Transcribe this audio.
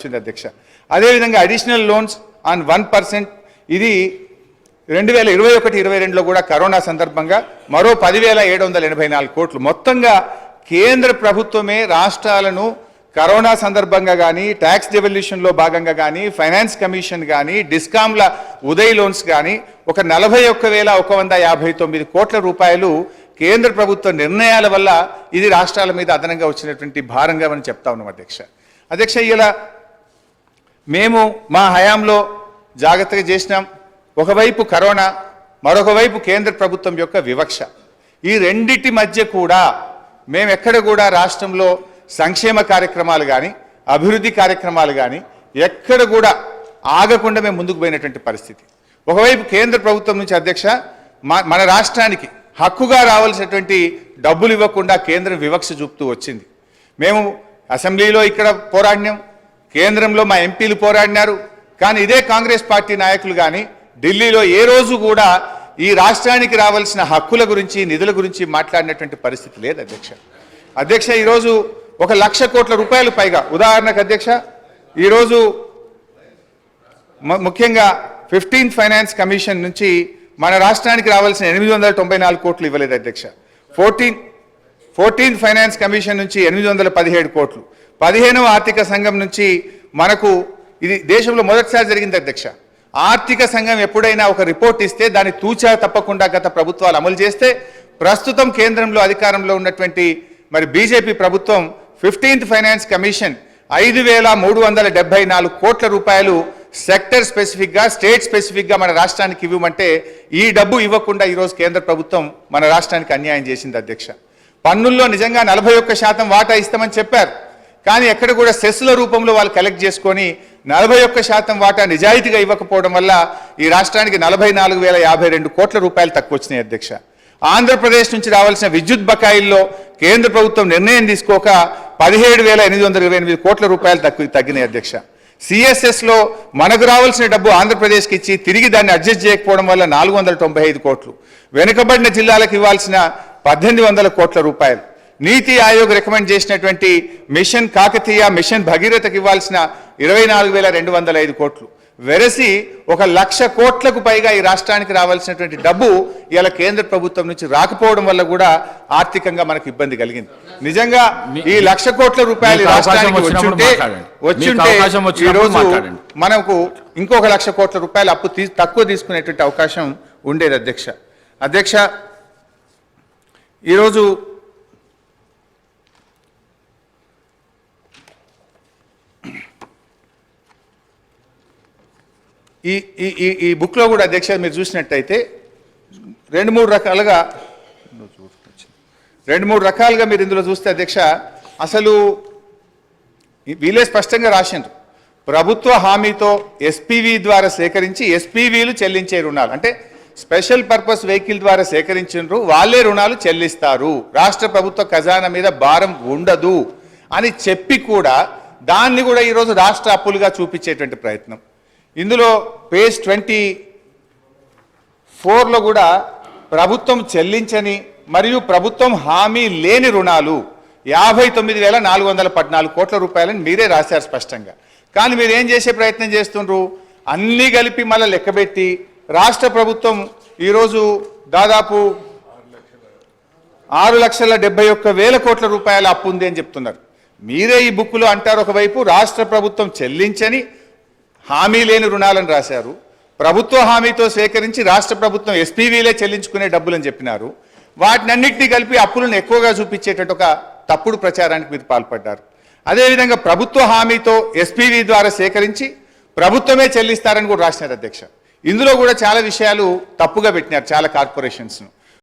వచ్చింది అధ్యక్ష. అదేవిధంగా additional loans on one percent ఇది రెండు వేల ఇరవై ఒకటి ఇరవై రెండులో కూడా కరోనా సందర్భంగా మరో పదివేల ఏడు వందల ఎనభై నాలుగు కోట్లు. మొత్తంగా కేంద్ర ప్రభుత్వమే రాష్ట్రాలను కరోనా సందర్భంగా కానీ ట్యాక్స్ డెవల్యూషన్లో భాగంగా కానీ ఫైనాన్స్ కమిషన్ కానీ డిస్కామ్ల ఉదయ్ లోన్స్ కానీ ఒక నలభై ఒక్క వేల ఒక వంద యాభై తొమ్మిది కోట్ల రూపాయలు కేంద్ర ప్రభుత్వ నిర్ణయాల వల్ల ఇది రాష్ట్రాల మీద అదనంగా వచ్చినటువంటి భారంగా మనం చెప్తా ఉన్నాం అధ్యక్ష. అధ్యక్ష ఇలా మేము మా హయాంలో జాగ్రత్తగా చేసినాం. ఒకవైపు కరోనా మరొక వైపు కేంద్ర ప్రభుత్వం యొక్క వివక్ష. ఈ రెండిటి మధ్య కూడా మేము ఎక్కడ కూడా రాష్ట్రంలో సంక్షేమ కార్యక్రమాలు కానీ అభివృద్ధి కార్యక్రమాలు కానీ ఎక్కడ కూడా ఆగకుండా మేము ముందుకు పోయినటువంటి పరిస్థితి. ఒకవైపు కేంద్ర ప్రభుత్వం నుంచి అధ్యక్ష మన రాష్ట్రానికి హక్కుగా రావాల్సినటువంటి డబ్బులు ఇవ్వకుండా కేంద్రం వివక్ష చూపుతూ వచ్చింది. మేము అసెంబ్లీలో ఇక్కడ పోరాడినాం. కేంద్రంలో మా ఎంపీలు పోరాడినారు. కానీ ఇదే కాంగ్రెస్ పార్టీ నాయకులు కానీ ఢిల్లీలో ఏ రోజు కూడా ఈ రాష్ట్రానికి రావాల్సిన హక్కుల గురించి నిధుల గురించి మాట్లాడినటువంటి పరిస్థితి లేదు అధ్యక్ష. అధ్యక్ష ఈరోజు ఒక లక్ష కోట్ల రూపాయలు పైగా ఉదాహరణకు అధ్యక్ష ఈరోజు ముఖ్యంగా ఫిఫ్టీన్ ఫైనాన్స్ కమిషన్ నుంచి మన రాష్ట్రానికి రావాల్సిన ఎనిమిది వందల తొంభై నాలుగు కోట్లు ఇవ్వలేదు అధ్యక్ష. ఫోర్టీన్ ఫోర్టీన్ ఫైనాన్స్ కమిషన్ నుంచి ఎనిమిది వందల పదిహేడు కోట్లు. పదిహేనవ ఆర్థిక సంఘం నుంచి మనకు ఇది దేశంలో మొదటిసారి జరిగింది అధ్యక్ష. ఆర్థిక సంఘం ఎప్పుడైనా ఒక రిపోర్ట్ ఇస్తే దాన్ని తూచా తప్పకుండా గత ప్రభుత్వాలు అమలు చేస్తే ప్రస్తుతం కేంద్రంలో అధికారంలో ఉన్నటువంటి మరి బీజేపీ ప్రభుత్వం ఫిఫ్టీన్త్ ఫైనాన్స్ కమిషన్ ఐదు వేల మూడు వందల డెబ్బై నాలుగు కోట్ల రూపాయలు సెక్టర్ స్పెసిఫిక్గా స్టేట్ స్పెసిఫిక్గా మన రాష్ట్రానికి ఇవ్వమంటే ఈ డబ్బు ఇవ్వకుండా ఈరోజు కేంద్ర ప్రభుత్వం మన రాష్ట్రానికి అన్యాయం చేసింది అధ్యక్ష. పన్నుల్లో నిజంగా నలభై ఒక్క శాతం వాటా ఇస్తామని చెప్పారు. కానీ ఎక్కడ కూడా సెస్ల రూపంలో వాళ్ళు కలెక్ట్ చేసుకొని నలభై ఒక్క శాతం వాటా నిజాయితీగా ఇవ్వకపోవడం వల్ల ఈ రాష్ట్రానికి నలభై నాలుగు వేల యాభై రెండు కోట్ల రూపాయలు తక్కువ వచ్చినాయి అధ్యక్ష. ఆంధ్రప్రదేశ్ నుంచి రావాల్సిన విద్యుత్ బకాయిల్లో కేంద్ర ప్రభుత్వం నిర్ణయం తీసుకోక పదిహేడు వేల ఎనిమిది వందల ఇరవై ఎనిమిది కోట్ల రూపాయలు తక్కువ తగ్గినాయి అధ్యక్ష. సిఎస్ఎస్లో మనకు రావాల్సిన డబ్బు ఆంధ్రప్రదేశ్కి ఇచ్చి తిరిగి దాన్ని అడ్జస్ట్ చేయకపోవడం వల్ల నాలుగు వందల తొంభై ఐదు కోట్లు. వెనుకబడిన జిల్లాలకు ఇవ్వాల్సిన పద్దెనిమిది వందల కోట్ల రూపాయలు. నీతి ఆయోగ్ రికమెండ్ చేసినటువంటి మిషన్ కాకతీయ మిషన్ భగీరథకి ఇవ్వాల్సిన ఇరవై నాలుగు వేల రెండు వందల ఐదు కోట్లు. వెరసి ఒక లక్ష కోట్లకు పైగా ఈ రాష్ట్రానికి రావాల్సినటువంటి డబ్బు ఇలా కేంద్ర ప్రభుత్వం నుంచి రాకపోవడం వల్ల కూడా ఆర్థికంగా మనకు ఇబ్బంది కలిగింది. నిజంగా ఈ లక్ష కోట్ల రూపాయలు రాష్ట్రానికి వచ్చుంటే వచ్చుంటే అవకాశం ఈ వచ్చినప్పుడు రోజు మాట్లాడండి. మనకు ఇంకొక లక్ష కోట్ల రూపాయలు అప్పు తీ తక్కువ తీసుకునేటువంటి అవకాశం ఉండేది అధ్యక్ష. అధ్యక్ష ఈరోజు ఈ ఈ ఈ ఈ బుక్లో కూడా అధ్యక్ష మీరు చూసినట్టయితే రెండు మూడు రకాలుగా రెండు మూడు రకాలుగా మీరు ఇందులో చూస్తే అధ్యక్ష అసలు వీలే వీళ్ళే స్పష్టంగా రాసిండ్రు. ప్రభుత్వ హామీతో ఎస్పీవీ ద్వారా సేకరించి ఎస్పీవీలు చెల్లించే రుణాలు అంటే స్పెషల్ పర్పస్ వెహికల్ ద్వారా సేకరించిండ్రు వాళ్ళే రుణాలు చెల్లిస్తారు. రాష్ట్ర ప్రభుత్వ ఖజానా మీద భారం ఉండదు అని చెప్పి కూడా దాన్ని కూడా ఈరోజు రాష్ట్ర అప్పులుగా చూపించేటువంటి ప్రయత్నం. ఇందులో పేజ్ ట్వంటీ ఫోర్లో కూడా ప్రభుత్వం చెల్లించని మరియు ప్రభుత్వం హామీ లేని రుణాలు యాభై తొమ్మిది వేల నాలుగు వందల పద్నాలుగు కోట్ల రూపాయలని మీరే రాశారు స్పష్టంగా. కానీ మీరు ఏం చేసే ప్రయత్నం చేస్తుండ్రు? అన్నీ కలిపి మళ్ళీ లెక్కబెట్టి రాష్ట్ర ప్రభుత్వం ఈరోజు దాదాపు ఆరు లక్షల డెబ్బై ఒక్క వేల కోట్ల రూపాయల అప్పు ఉంది అని చెప్తున్నారు. మీరే ఈ బుక్లో అంటారు ఒకవైపు రాష్ట్ర ప్రభుత్వం చెల్లించని హామీ లేని రుణాలను రాశారు. ప్రభుత్వ హామీతో సేకరించి రాష్ట్ర ప్రభుత్వం ఎస్పీవీలే చెల్లించుకునే డబ్బులని చెప్పినారు. వాటినన్నింటినీ కలిపి అప్పులను ఎక్కువగా చూపించేటట్టు ఒక తప్పుడు ప్రచారానికి మీరు పాల్పడ్డారు. అదేవిధంగా ప్రభుత్వ హామీతో ఎస్పీవీ ద్వారా సేకరించి ప్రభుత్వమే చెల్లిస్తారని కూడా రాసినారు అధ్యక్ష. ఇందులో కూడా చాలా విషయాలు తప్పుగా పెట్టినారు చాలా కార్పొరేషన్స్ను.